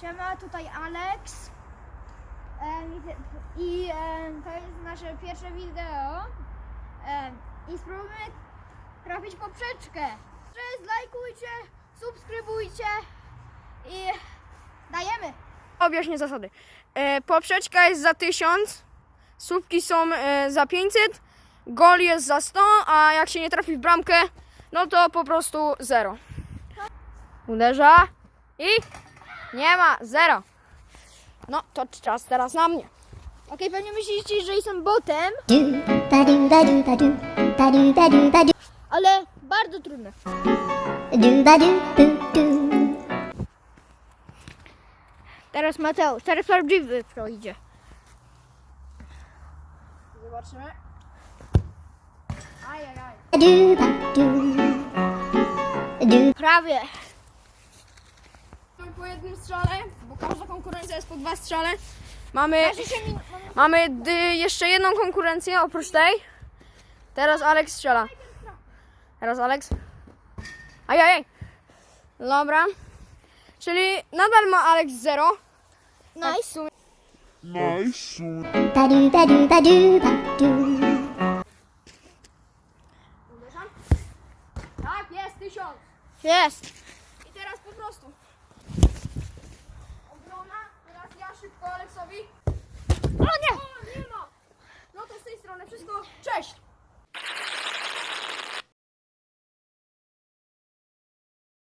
Siema, tutaj Alex. I to jest nasze pierwsze wideo. I spróbujmy trafić poprzeczkę. Cześć, lajkujcie, subskrybujcie i dajemy. Objaśnię zasady. E, poprzeczka jest za 1000, słupki są e, za 500, gol jest za 100, a jak się nie trafi w bramkę, no to po prostu 0. Uderza i nie ma, 0. No to czas teraz na mnie. Okej, pewnie myślicie, że jestem botem, do ba do ba do ba do ba do ba do ba do ale bardzo trudne. do ba do do do Teraz Mateusz, teraz prawdziwy idzie. Zobaczymy. Ajajaj. ba do ba do do Prawie. Po jednym strzale, bo każda konkurencja jest po dwa strzale. Mamy, min- mamy dy, jeszcze jedną konkurencję oprócz tej. Teraz Alex strzela. Teraz Alex. Ajajaj. Dobra. Czyli nadal ma Alex 0. Nice. Nice. Tak, jest, tysiąc. Jest. I teraz po prostu. O nie! No to z tej strony wszystko. Cześć.